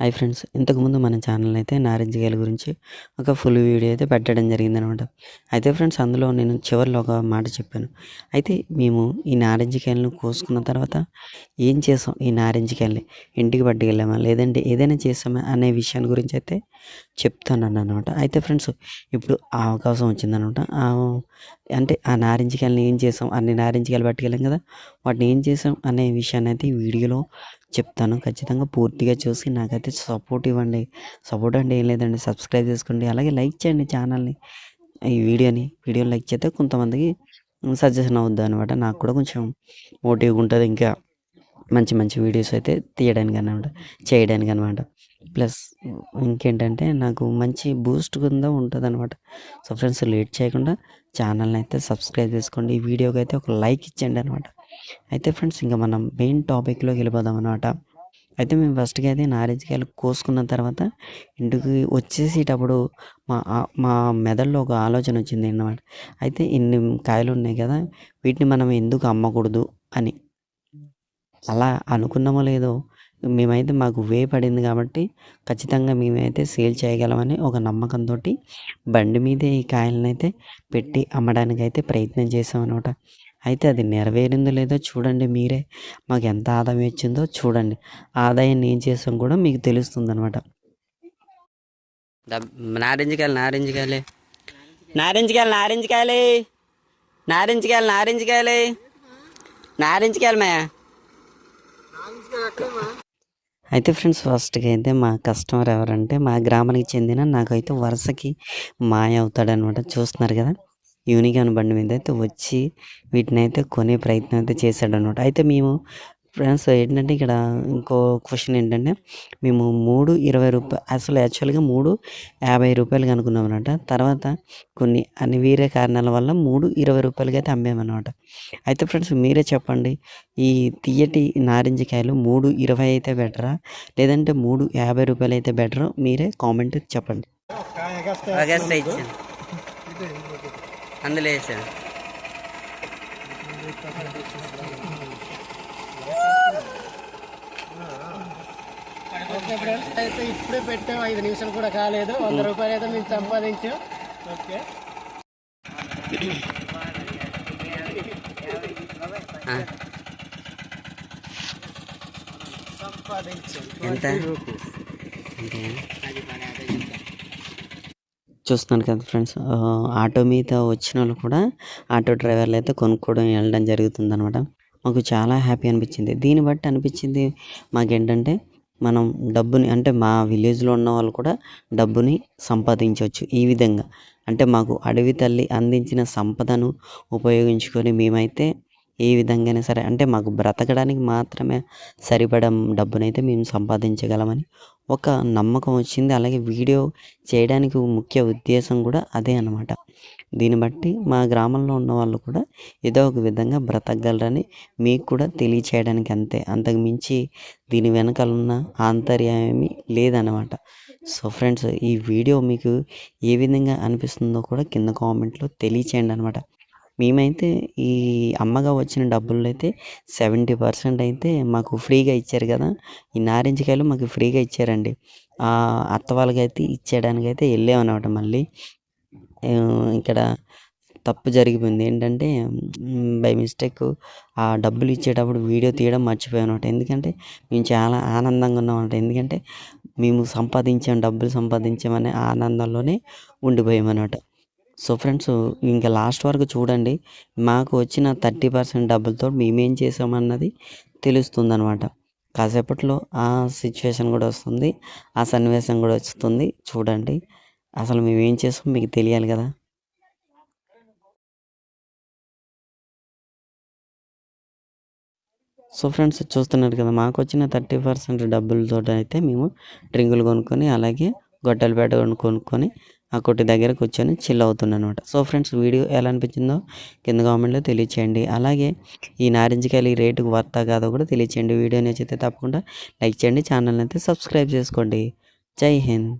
Hi friends ఇంతకుముందు మన channel అయితే నారింజకాయల గురించి ఒక ఫుల్ వీడియో అయితే పెట్టడం జరిగిందనమాట. అయితే ఫ్రెండ్స్ అందులో నేను చివరిలో ఒక మాట చెప్పాను. అయితే మేము ఈ నారింజకాయలను కోసుకున్న తర్వాత ఏం చేసాం? ఈ నారింజకాయల్ని ఇంటికి పట్టుకెళ్ళామా? లేదంటే ఏదైనా చేసామా అనే విషయాన్ని గురించి అయితే చెప్తాను అనమాట అయితే ఫ్రెండ్స్ ఇప్పుడు ఆ అవకాశం వచ్చిందనమాట. అంటే ఆ నారింజకాయలని ఏం చేసాం? అన్ని నారింజకాయలు పట్టుకెళ్ళాం కదా. వాటిని ఏం చేసాం అనే విషయాన్ని అయితే ఈ వీడియోలో చెప్తాను. ఖచ్చితంగా పూర్తిగా చూసి నాకైతే సపోర్ట్ ఇవ్వండి. సపోర్ట్ అంటే ఏం లేదండి. సబ్స్క్రైబ్ చేసుకోండి. అలాగే లైక్ చేయండి ఛానల్ని ఈ వీడియోని. వీడియోని లైక్ చేస్తే కొంతమందికి సజెషన్ అవుద్ది అనమాట నాకు కూడా కొంచెం మోటివ్గా ఉంటుంది ఇంకా మంచి మంచి వీడియోస్ అయితే తీయడానికి అనమాట చేయడానికి అనమాట ప్లస్ ఇంకేంటంటే నాకు మంచి బూస్ట్ కింద ఉంటుంది అనమాట సో ఫ్రెండ్స్ లేట్ చేయకుండా ఛానల్ని అయితే సబ్స్క్రైబ్ చేసుకోండి. ఈ వీడియోకి అయితే ఒక లైక్ ఇచ్చండి అనమాట అయితే ఫ్రెండ్స్ ఇంకా మనం మెయిన్ టాపిక్లోకి వెళ్ళిపోదాం అనమాట అయితే మేము ఫస్ట్గా అయితే నారింజకాయలు కోసుకున్న తర్వాత ఇంటికి వచ్చేసేటప్పుడు మా మా మెదడులో ఒక ఆలోచన వచ్చింది అన్నమాట. అయితే ఇన్ని కాయలు ఉన్నాయి కదా వీటిని మనం ఎందుకు అమ్మకూడదు అని. అలా అనుకున్నామో లేదో మేమైతే మాకు వే పడింది కాబట్టి ఖచ్చితంగా మేమైతే సేల్ చేయగలమని ఒక నమ్మకంతో బండి మీదే ఈ కాయలను అయితే పెట్టి అమ్మడానికి అయితే ప్రయత్నం చేసామన్నమాట. అయితే అది నెరవేరిందో లేదో చూడండి మీరే. మాకు ఎంత ఆదాయం ఇచ్చిందో చూడండి. ఆదాయాన్ని ఏం చేసాం కూడా మీకు తెలుస్తుంది అనమాట నారింజకాయలు నారింజకాయలే. నారింజకాయలు నారింజకాయలే. నారింజకాయలు నారింజకాయలే. నారింజకాయలు మే అయితే ఫ్రెండ్స్ ఫస్ట్గా అయితే మా కస్టమర్ ఎవరంటే మా గ్రామానికి చెందిన నాకైతే వరుసకి మాయ అవుతాడనమాట చూస్తున్నారు కదా? యూనికాన్ బండి మీద అయితే వచ్చి వీటిని అయితే కొనే ప్రయత్నం అయితే చేశాడనమాట అయితే మేము ఫ్రెండ్స్ ఏంటంటే ఇక్కడ ఇంకో క్వశ్చన్ ఏంటంటే మేము మూడు ఇరవై రూపాయలు అసలు యాక్చువల్గా మూడు యాభై రూపాయలు అనుకున్నాం అనమాట తర్వాత కొన్ని అనివీర్య కారణాల వల్ల మూడు ఇరవై రూపాయలకి అయితే అమ్మామన్నమాట. అయితే ఫ్రెండ్స్ మీరే చెప్పండి ఈ తీయటి నారింజకాయలు మూడు ఇరవై అయితే బెటరా? లేదంటే మూడు యాభై రూపాయలు అయితే బెటరో? మీరే కామెంట్ చెప్పండి. అందులో వేసాను. అయితే ఇప్పుడే పెట్టాం. ఐదు నిమిషాలు కూడా కాలేదు. వంద రూపాయలు అయితే మేము సంపాదించాం. ఓకే. ఎంత? చూస్తున్నాను కదా ఫ్రెండ్స్. ఆటో మీద వచ్చిన వాళ్ళు కూడా ఆటో డ్రైవర్లు అయితే కొనుక్కోవడం వెళ్ళడం జరుగుతుంది అనమాట మాకు చాలా హ్యాపీ అనిపించింది. దీన్ని బట్టి అనిపించింది మాకేంటంటే మనం డబ్బుని అంటే మా విలేజ్లో ఉన్న వాళ్ళు కూడా డబ్బుని సంపాదించవచ్చు ఈ విధంగా. అంటే మాకు అడవి తల్లి అందించిన సంపదను ఉపయోగించుకొని మేమైతే ఏ విధంగానే సరే అంటే మాకు బ్రతకడానికి మాత్రమే సరిపడం డబ్బునైతే మేము సంపాదించగలమని ఒక నమ్మకం వచ్చింది. అలాగే వీడియో చేయడానికి ముఖ్య ఉద్దేశం కూడా అదే అనమాట దీన్ని బట్టి మా గ్రామంలో ఉన్న వాళ్ళు కూడా ఏదో ఒక విధంగా బ్రతకగలరని మీకు కూడా తెలియచేయడానికి అంతే. అంతకు మించి దీని వెనకాల ఉన్న ఆంతర్యమేమి లేదనమాట సో ఫ్రెండ్స్ ఈ వీడియో మీకు ఏ విధంగా అనిపిస్తుందో కూడా కింద కామెంట్లో తెలియచేయండి అనమాట మేమైతే ఈ అమ్మగా వచ్చిన డబ్బులు అయితే సెవెంటీ పర్సెంట్ అయితే మాకు ఫ్రీగా ఇచ్చారు కదా. ఈ నారింజ కాయలు మాకు ఫ్రీగా ఇచ్చారండి. అత్త వాళ్ళకైతే ఇచ్చేయడానికి అయితే వెళ్ళామన్నమాట మళ్ళీ. ఇక్కడ తప్పు జరిగిపోయింది. ఏంటంటే బై మిస్టేక్ ఆ డబ్బులు ఇచ్చేటప్పుడు వీడియో తీయడం మర్చిపోయాను ఎందుకంటే మేము చాలా ఆనందంగా ఉన్నామన్నమాట. ఎందుకంటే మేము సంపాదించాం డబ్బులు సంపాదించామనే ఆనందంలోనే ఉండిపోయామన్నమాట. సో ఫ్రెండ్స్ ఇంకా లాస్ట్ వరకు చూడండి. మాకు వచ్చిన థర్టీ పర్సెంట్ డబ్బులతో మేమేం చేసామన్నది తెలుస్తుంది అనమాట కాసేపట్లో ఆ సిచ్యువేషన్ కూడా వస్తుంది ఆ సన్నివేశం కూడా వస్తుంది. చూడండి అసలు మేము ఏం చేస్తాం మీకు తెలియాలి కదా. సో ఫ్రెండ్స్ చూస్తున్నారు కదా మాకు వచ్చిన థర్టీ పర్సెంట్ డబ్బులతో అయితే మేము డ్రింకులు కొనుక్కొని అలాగే గొడ్డలపేట కొనుక్కొని ఆ కొట్టి దగ్గర కూర్చొని చిల్ అవుతున్నాను అనమాట సో ఫ్రెండ్స్ వీడియో ఎలా అనిపించిందో కింద కామెంట్లో తెలియచేయండి. అలాగే ఈ నారింజకాయలు ఈ రేటుకు వర్తా కాదో కూడా తెలియచేయండి. వీడియో నచ్చితే తప్పకుండా లైక్ చేయండి. ఛానల్ని అయితే సబ్స్క్రైబ్ చేసుకోండి. జై హింద్.